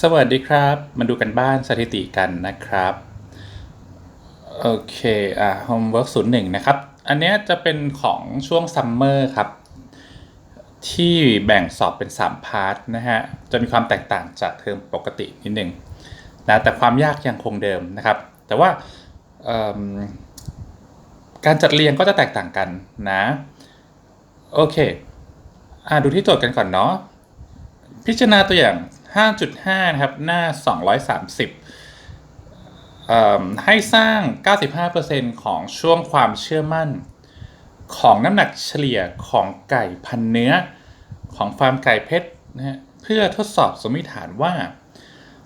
สวัสดีครับ มาดูกันบ้านสถิติกันนะครับ โอเค อ่า homework ศูนย์หนึ่งนะครับ อันนี้จะเป็นของช่วงซัมเมอร์ครับ ที่แบ่งสอบเป็น 3 พาร์ทนะฮะ จะมีความแตกต่างจากเทอมปกตินิดหนึ่งนะ แต่ความยากยังคงเดิมนะครับ แต่ว่าการจัดเรียงก็จะแตกต่างกันนะ โอเค อ่าดูที่โจทย์กันก่อนเนาะพิจารณาตัวอย่าง 5.5 นะครับ หน้า 230 ให้สร้าง 95%ของช่วงความเชื่อมั่น ของน้ำหนักเฉลี่ยของไก่พันเนื้อ ของฟาร์มไก่เพชรนะฮะเพื่อทดสอบสมมติฐานว่า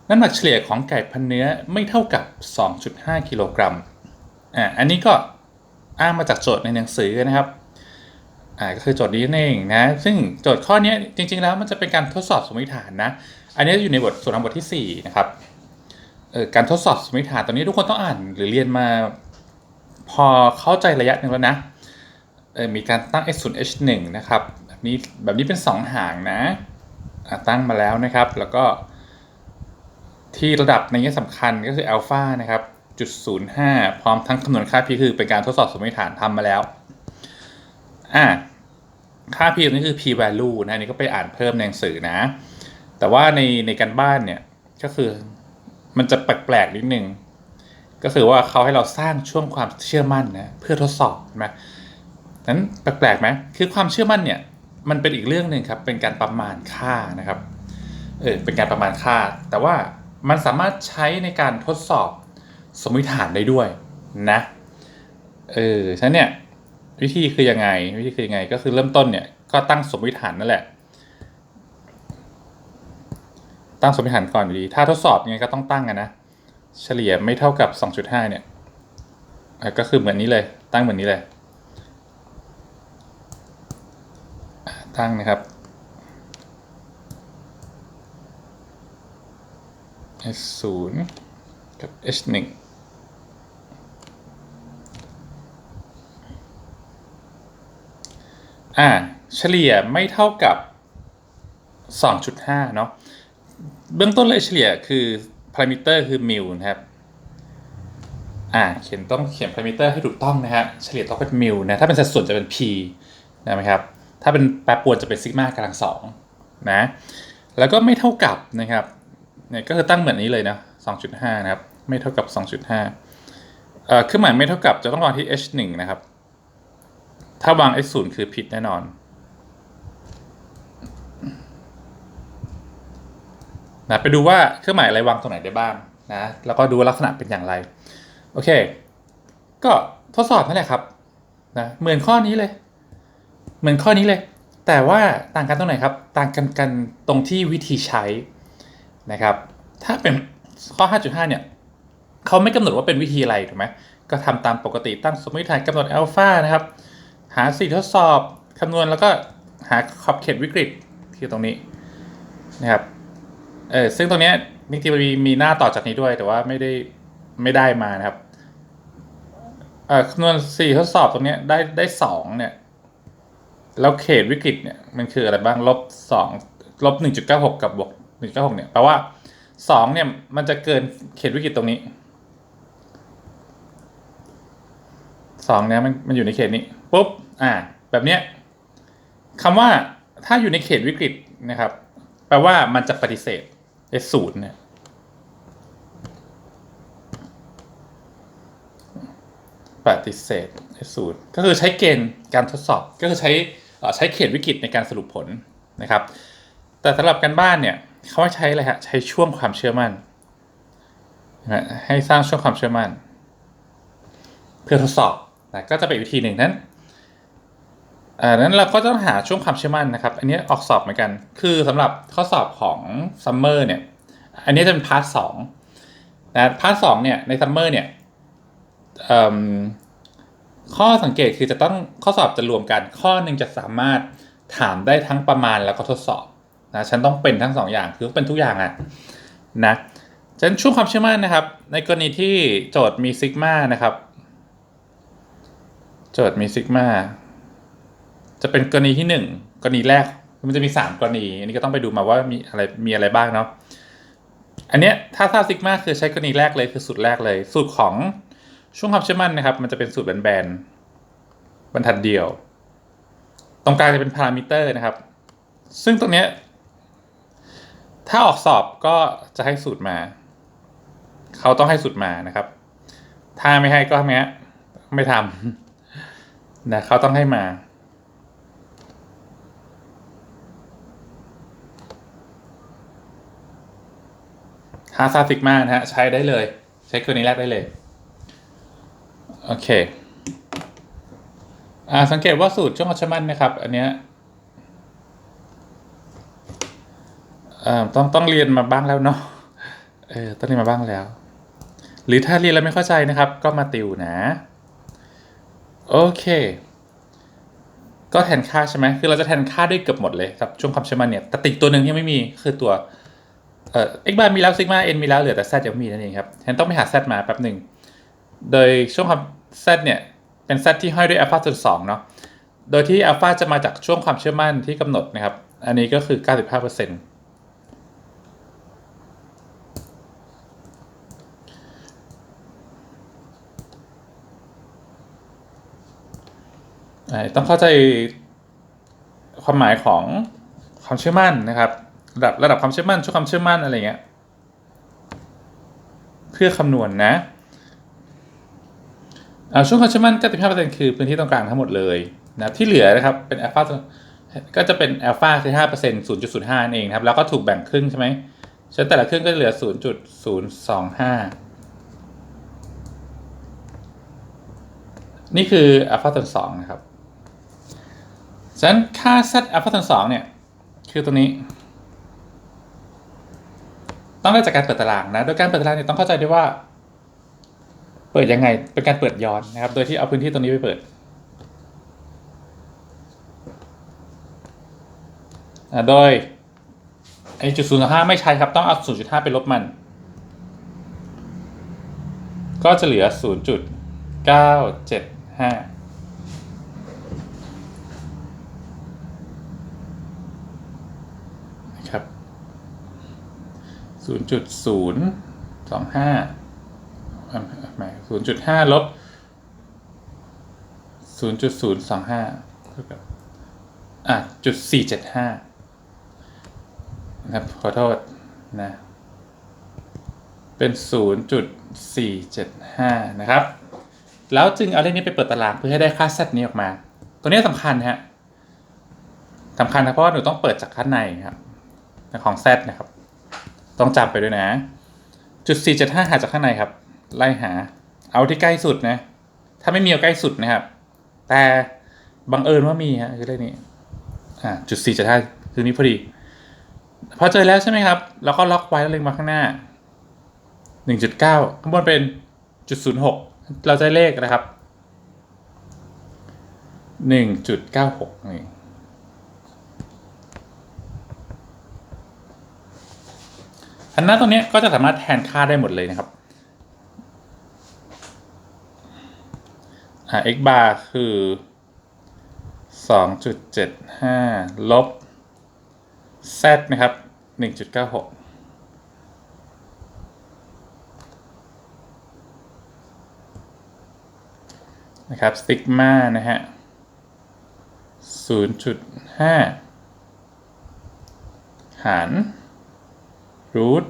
น้ำหนักเฉลี่ยของไก่พันเนื้อไม่เท่ากับ 2.5 กิโลกรัมอ่าอันนี้ก็อ้างมาจากโจทย์ในหนังสือนะครับอ่าก็คือโจทย์นี้นั่นเองนะ ซึ่งโจทย์ข้อนี้จริง ๆ แล้วมันจะเป็นการทดสอบสมมติฐานนะ อันนี้อยู่ในบทส่วนของบทที่4นะครับการทดสอบสมมติฐานตอนนี้ทุกคนต้องอ่านหรือเรียนมา พอเข้าใจระยะหนึ่งแล้วนะมีการตั้ง h 0 h 1นะครับแบบนี้แบบนี้เป็น 2 หางนะตั้งมาแล้วนะครับ แล้วก็ที่ระดับในนี้สำคัญก็คืออัลฟานะครับจุดศูนย์ห้าพร้อมทั้งคำนวณค่า p คือเป็นการทดสอบสมมติฐานทำมาแล้วอ่าค่า p นี่คือ p value นะอันนี่ก็ไปอ่านเพิ่มในหนังสือนะ แต่ว่าในในการบ้านเนี่ยก็คือมันจะแปลกๆนิดนึงก็คือว่าเขาให้เราสร้างช่วงความเชื่อมั่นนะเพื่อทดสอบใช่ไหมนั้นแปลกๆไหมคือความเชื่อมั่นเนี่ยมันเป็นอีกเรื่องหนึ่งครับเป็นการประมาณค่านะครับเออเป็นการประมาณค่า แต่ว่ามันสามารถใช้ในการทดสอบสมมติฐานได้ด้วยนะเออฉะนั้นเนี่ยวิธีคือยังไงวิธีคือยังไงก็คือเริ่มต้นเนี่ยก็ตั้งสมมติฐานนั่นแหละ ตั้งสมมติฐานก่อนอยู่ดี ถ้าทดสอบยังไงก็ต้องตั้งกันนะ เฉลี่ยไม่เท่ากับ 2.5 เนี่ย ก็คือเหมือนนี้เลย ตั้งเหมือนนี้เลย ตั้งนะครับ h 0กับ h 1อ่าเฉลี่ยไม่เท่ากับ 2.5 เนาะ เบื้องต้นเลยเฉลี่ยคือพารามิเตอร์คือมิลนะครับ อ่า เขียนต้องเขียนพารามิเตอร์ให้ถูกต้องนะฮะ เฉลี่ยต้องเป็นมิลนะ ถ้าเป็นสัดส่วนจะเป็น p นะครับ ถ้าเป็นแปรปรวนจะเป็นซิกมากำลังสองนะ แล้วก็ไม่เท่ากับนะครับเนี่ยก็คือตั้งเหมือนนี้เลยนะ2.5 นะครับ ไม่เท่ากับ 2.5 เอ่อเครื่องหมายไม่เท่ากับจะต้องวางที่ h 1 นะครับ ถ้าวาง h 0 คือผิดแน่นอน นะไปดูว่าเครื่องหมายอะไรวางตรงไหนได้บ้างนะแล้วก็ดูลักษณะเป็นอย่างไร โอเค ก็ทดสอบนั่นแหละครับนะเหมือนข้อนี้เลย เหมือนข้อนี้เลย แต่ว่าต่างกันตรงไหนครับ ต่างกันกันตรงที่วิธีใช้นะครับ ถ้าเป็นข้อ 5.5 เนี่ยเขาไม่กำหนดว่าเป็นวิธีอะไรถูกไหมก็ทำตามปกติตั้งสมมติฐานกำหนดอัลฟานะครับ หาสี่ทดสอบคำนวณแล้วก็หาขอบเขตวิกฤตที่ตรงนี้นะครับ เออซึ่งตรงเนี้ยจริงๆมันมีมีหน้าต่อจากนี้ด้วย แต่ว่าไม่ได้ไม่ได้มานะครับเอ่อคำนวณสี่ทดสอบตรงเนี้ยได้ได้สองเนี่ยแล้วเขตวิกฤตเนี่ยมันคืออะไรบ้างลบสองลบหนึ่งจุดเก้าหกกับบวกหนึ่งเก้าหกเนี่ยแปลว่าสองเนี่ยมันจะเกินเขตวิกฤตตรงนี้สองเนี่ยมันมันอยู่ในเขตนี้ปุ๊บอ่า แบบเนี้ยคำว่าถ้าอยู่ในเขตวิกฤตนะครับ แปลว่ามันจะปฏิเสธ S ศูนย์เนี่ยปฏิเสธ S ศูนย์ก็คือใช้เกณฑ์การทดสอบก็คือใช้ใช้เขตวิกฤตในการสรุปผลนะครับ แต่สำหรับการบ้านเนี่ยเขาให้ใช้อะไรฮะใช้ช่วงความเชื่อมั่นให้สร้างช่วงความเชื่อมั่น เพื่อทดสอบนะก็จะเป็นวิธีหนึ่งนั้น อ่านั้นเราก็ต้องหาช่วงความเชื่อมั่นนะครับ อันนี้ออกสอบเหมือนกัน คือสำหรับข้อสอบของซัมเมอร์เนี่ย อันนี้จะเป็นพาร์ทสองนะพาร์ทสองเนี่ยในซัมเมอร์เนี่ยข้อสังเกตคือจะต้องข้อสอบจะรวมกัน ข้อหนึ่งจะสามารถถามได้ทั้งประมาณแล้วก็ทดสอบนะฉันต้องเป็นทั้งสองอย่างคือเป็นทุกอย่างอะนะฉะนั้นช่วงความเชื่อมั่นนะครับ ในกรณีที่โจทย์มีซิกมานะครับ โจทย์มีซิกมา จะเป็นกรณีที่หนึ่งกรณีแรกมันจะมีสามกรณี อันนี้ก็ต้องไปดูมาว่ามีอะไรมีอะไรบ้างเนาะอันเนี้ยถ้าทราบซิกมาคือใช้กรณีแรกเลยคือสูตรแรกเลย สูตรของช่วงความเชื่อมั่นนะครับ มันจะเป็นสูตรแบนๆบรรทัดเดียว ตรงกลางจะเป็นพารามิเตอร์นะครับ ซึ่งตรงเนี้ยถ้าออกสอบก็จะให้สูตรมา เขาต้องให้สูตรมานะครับ ถ้าไม่ให้ก็ไม่ฮะไม่ทำนะเขาต้องให้มา ฮาซาฟิกมานะฮะใช้ได้เลย ใช้ตัวนี้แรกได้เลย โอเคอ่าสังเกตว่าสูตรช่วงอัชมันนะครับ อันเนี้ยต้องต้องเรียนมาบ้างแล้วเนาะเออต้องเรียนมาบ้างแล้ว หรือถ้าเรียนแล้วไม่เข้าใจนะครับ ก็มาติวนะ โอเค ก็แทนค่าใช่ไหมคือเราจะแทนค่าได้เกือบหมดเลยครับช่วงความเชื่อมันเนี่ยแต่ติดตัวหนึ่งที่ไม่มีคือตัว เอ่อ x bar มีแล้ว sigma n มีแล้วเหลือแต่ z ยังไม่มีนั่นเองครับฉันต้องไปหา z มาแป๊บหนึ่ง โดยช่วงความ z เนี่ย เป็น z ที่ห้อยด้วย alpha ส่วนสองเนาะ โดยที่ alpha จะมาจากช่วงความเชื่อมั่นที่กำหนดนะครับ อันนี้ก็คือ 95%อ่าต้องเข้าใจความหมายของความเชื่อมั่นนะครับ ระดับระดับความเชื่อมั่นช่วงความเชื่อมั่นอะไรเงี้ยเพื่อคำนวณนะช่วงความเชื่อมั่น95%คือพื้นที่ตรงกลางทั้งหมดเลยนะที่เหลือนะครับเป็นอัลฟาก็จะเป็นอัลฟาคือ5% 0.05นั่นเองครับแล้วก็ถูกแบ่งครึ่งใช่ไหมฉะนั้นแต่ละครึ่งก็จะเหลือ 0.025 นี่คืออัลฟาส่วน2นะครับฉะนั้นค่า z อัลฟาส่วน2เนี่ยคือตัวนี้ ต้องได้จากการเปิดตารางนะ โดยการเปิดตารางเนี่ยต้องเข้าใจด้วยว่า เปิดยังไง เป็นการเปิดย้อนนะครับ โดยที่เอาพื้นที่ตรงนี้ไปเปิด โดยไอ้จุดศูนย์ห้าไม่ใช่ครับ ต้องเอาศูนย์จุดห้าไปลบมัน ก็จะเหลือศูนย์จุดเก้าเจ็ดห้า นะครับ ศูนย์จุดศูนย์สองห้าไม่ศูนย์จุดห้าลบศูนย์จุดศูนย์สองห้าเท่ากับอะจุดสี่เจ็ดห้านะครับขอโทษนะ เป็นศูนย์จุดสี่เจ็ดห้านะครับ แล้วจึงเอาเลขนี้ไปเปิดตารางเพื่อให้ได้ค่าเซตนี้ออกมา ตัวนี้สำคัญฮะสำคัญนะเพราะว่าหนูต้องเปิดจากข้างในครับ ของ Z นะครับ ต้องจำไปด้วยนะ จุด475หาจากข้างในครับ ไล่หา เอาที่ใกล้สุดนะ ถ้าไม่มีเอาใกล้สุดนะครับ แต่บังเอิญว่ามีฮะคือเลขนี้ อ่า จุด475คือนี้พอดี พอเจอแล้วใช่ไหมครับ แล้วก็ล็อกไว้แล้วเล็งมาข้างหน้า 1.9 ข้างบนเป็นจุด06 เราจะได้เลขนะครับ 1.96นี่ อันนั้นตรงนี้ก็จะสามารถแทนค่าได้หมดเลยนะครับอ่า x bar คือ2.75 ลบ z นะครับ 1.96นะครับซิกมานะฮะ0.5 หาร รูท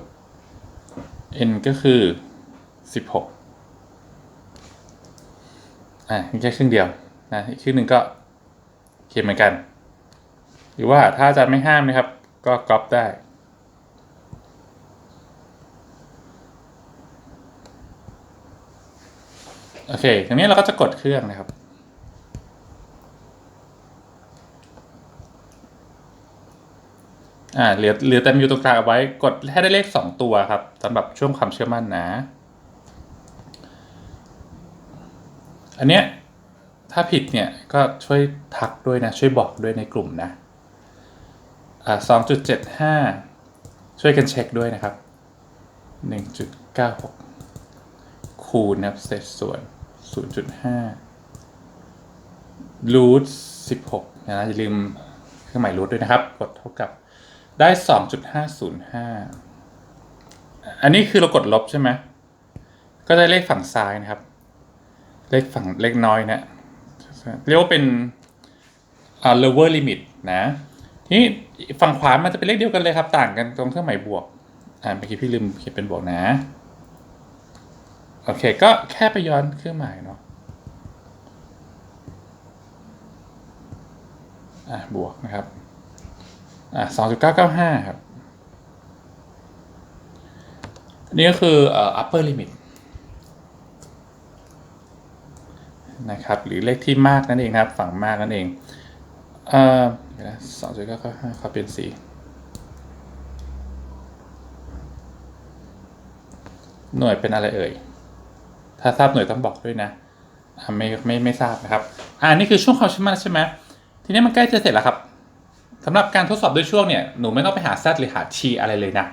n ก็คือ 16 อะแค่ครึ่งเดียวนะอีกครึ่งหนึ่งก็เขียนเหมือนกัน หรือว่าถ้าอาจารย์ไม่ห้ามนะครับ ก็ก๊อปได้โอเคทีนี้เราก็จะกดเครื่องนะครับ อ่าเหลือเหลือแต่อยู่ตรงกลางเอาไว้กดให้ได้เลขสองตัวครับสำหรับช่วงความเชื่อมั่นนะ อันเนี้ยถ้าผิดเนี่ยก็ช่วยทักด้วยนะ ช่วยบอกด้วยในกลุ่มนะอ่าสองจุดเจ็ดห้าช่วยกันเช็คด้วยนะครับหนึ่งจุดเก้าหกคูณนะครับเศษส่วนศูนย์จุดห้ารูทสิบหกนะอย่าลืมเครื่องหมายรูทด้วยนะครับ กดเท่ากับ ได้2.505อันนี้คือเรากดลบใช่ไหมก็ได้เลขฝั่งซ้ายนะครับ เลขฝั่งเลขน้อยนะเรียกว่าเป็นอ่า lower limit นะทีนี้ฝั่งขวามันจะเป็นเลขเดียวกันเลยครับ ต่างกันตรงเครื่องหมายบวกอ่าเมื่อกี้พี่ลืมเขียนเป็นบวกนะโอเค ก็แค่ไปย้อนเครื่องหมายเนาะอ่าบวกนะครับ อ่าสองจุดเก้าเก้าห้าครับนนี้ก็คือเอ่อ upper limit นะครับ หรือเลขที่มากนั่นเองนะครับ ฝั่งมากนั่นเอง เอ่อสองจุดเก้าเก้าห้าขอเปลี่ยนสีหน่วยเป็นอะไรเอ่ย ถ้าทราบหน่วยต้องบอกด้วยนะอ่ไม่ไม่ไม่ทราบนะครับ อ่านี่คือช่วงความเชื่อมั่นใช่ไหม ทีนี้มันใกล้จะเสร็จแล้วครับ สำหรับการทดสอบด้วยช่วงเนี่ยหนูไม่ต้องไปหา z หรือหา t อะไรเลยนะ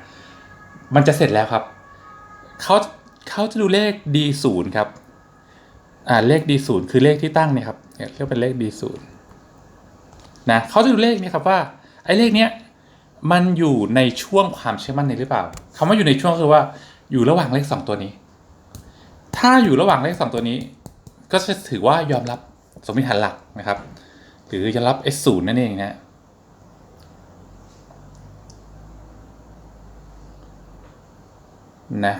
มันจะเสร็จแล้วครับเขาเขาจะดูเลข d ศูนย์ครับอ่าเลข d ศูนย์คือเลขที่ตั้งเนี่ยครับเนี่ยเรียกเป็นเลข d ศูนย์นะเขาจะดูเลขนี้ครับว่าไอ้เลขเนี้ยมันอยู่ในช่วงความเชื่อมั่นในหรือเปล่าคำว่าอยู่ในช่วงคือว่าอยู่ระหว่างเลขสองตัวนี้ ถ้าอยู่ระหว่างเลขสองตัวนี้ ก็จะถือว่ายอมรับสมมติฐานหลักนะครับ หรือยอมรับ S ศูนย์นั่นเองนะ นะ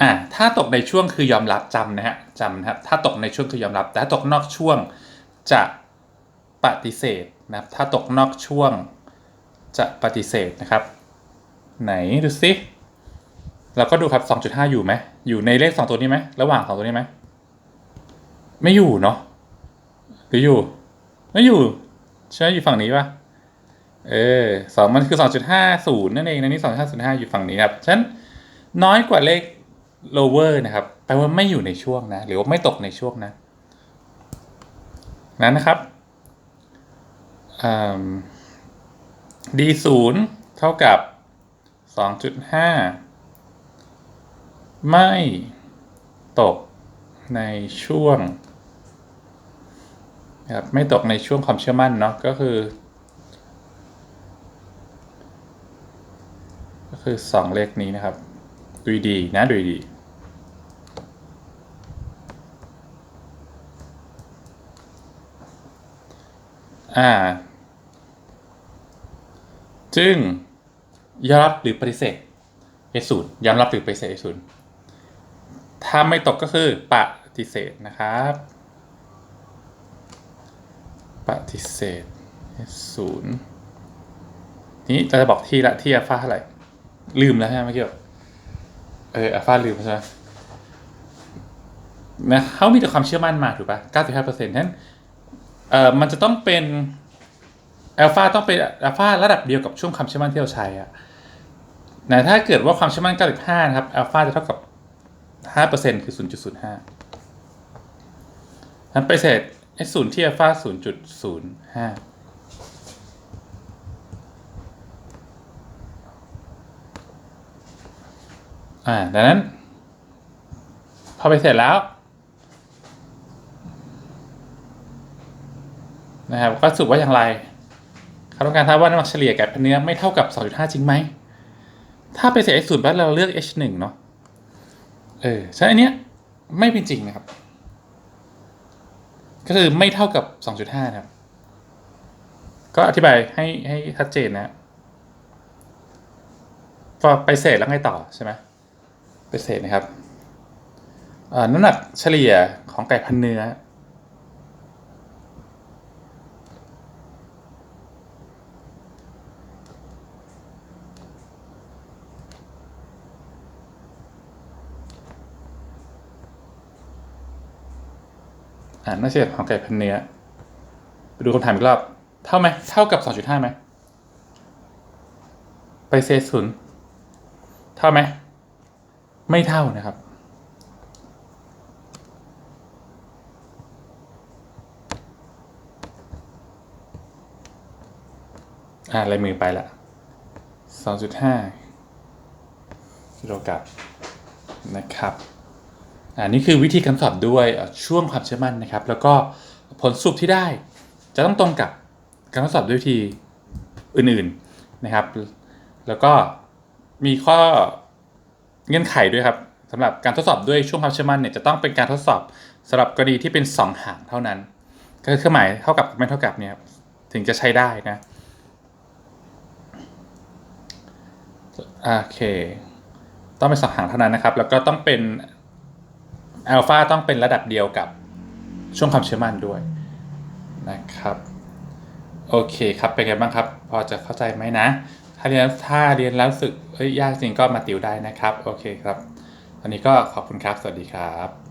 อ่าถ้าตกในช่วงคือยอมรับจำนะฮะจำนะครับถ้าตกในช่วงคือยอมรับ แต่ถ้าตกนอกช่วงจะปฏิเสธนะครับถ้าตกนอกช่วงจะปฏิเสธนะครับ ไหนดูสิเราก็ดูครับ 2.5 อยู่ไหมอยู่ในเลข 2 ตัวนี้ไหมระหว่าง 2 ตัวนี้ไหมไม่อยู่เนาะหรืออยู่ ไม่อยู่ใช่อยู่ฝั่งนี้ปะ เออสองมันคือ2.50นั่นเองนะนี่2.505อยู่ฝั่งนี้ครับฉะนั้นน้อยกว่าเลข lower นะครับแปลว่าไม่อยู่ในช่วงนะ หรือว่าไม่ตกในช่วงนะ นั้นนะครับอืม d 0เท่ากับ2.5ไม่ตกในช่วงนะครับไม่ตกในช่วงความเชื่อมั่นเนาะก็คือ คือสองเลขนี้นะครับ ดูดีนะดูดีอ่า จึงยอมรับหรือปฏิเสธ S ศูนย์ยอมรับหรือปฏิเสธ S ศูนย์ถ้าไม่ตกก็คือปฏิเสธนะครับปฏิเสธ S ศูนย์นี้เราจะบอกที่ละที่อัลฟาเท่าไหร่ ลืมแล้วใช่ไหมเมื่อกี้เอออัลฟาลืมใช่ไหมนะเขามีแต่ความเชื่อมั่นมาถูกปะ95%นั้นเอ่อมันจะต้องเป็นอัลฟาต้องเป็นอัลฟาระดับเดียวกับช่วงความเชื่อมั่นที่เราใช้อะนะถ้าเกิดว่าความเชื่อมั่น 95 นะครับอัลฟาจะเท่ากับ 5%คือ 0.05นั้นไปเศษไอ้ศูนย์ที่อัลฟา0.05 อ่าดังนั้น พอไปเสร็จแล้วนะครับก็สรุปว่าอย่างไรเขาต้องการทราบว่าน้ำหนักเฉลี่ยแก่เนื้อไม่เท่ากับ 2.5 จริงไหม ถ้าไปเสีย H 0แล้วเราเลือก H 1เนาะเออฉะนั้นอันเนี้ยไม่เป็นจริงนะครับ ก็คือไม่เท่ากับ 2.5 นะครับ ก็อธิบายให้ให้ชัดเจนนะพอไปเศษแล้วไงต่อใช่ไหม ไปเศษนะครับน้ำหนักเฉลี่ยของไก่พันเนื้อ อ่าน่าเฉลี่ยของไก่พันเนื้อ ไปดูคำถามอีกรอบ เท่าไหม เท่ากับ 2.5ไหม ไปเซศูนย์เท่าไหม ไม่เท่านะครับ อ่าลายมือไปละ2.5กิโลกรัมนะครับอ่านี่คือวิธีการสอบด้วยช่วงความเชื่อมั่นนะครับ แล้วก็ผลสรุปที่ได้ จะต้องตรงกับการทดสอบด้วยวิธีอื่นๆนะครับ แล้วก็มีข้อ เงื่อนไขด้วยครับสำหรับการทดสอบด้วยช่วงความเชื่อมั่นเนี่ยจะต้องเป็นการทดสอบสำหรับกรณีที่เป็น 2 หางเท่านั้น ก็คือเครื่องหมายเท่ากับไม่เท่ากับเนี่ยถึงจะใช้ได้นะโอเค ต้องเป็นสองหางเท่านั้นนะครับ แล้วก็ต้องเป็นอัลฟาต้องเป็นระดับเดียวกับช่วงความเชื่อมั่นด้วยนะครับ โอเคครับเป็นไงบ้างครับ พอจะเข้าใจไหมนะ เรียนถ้าเรียนแล้วรู้สึกยยากจริงก็มาติวได้นะครับ โอเคครับ วันนี้ก็ขอบคุณครับ สวัสดีครับ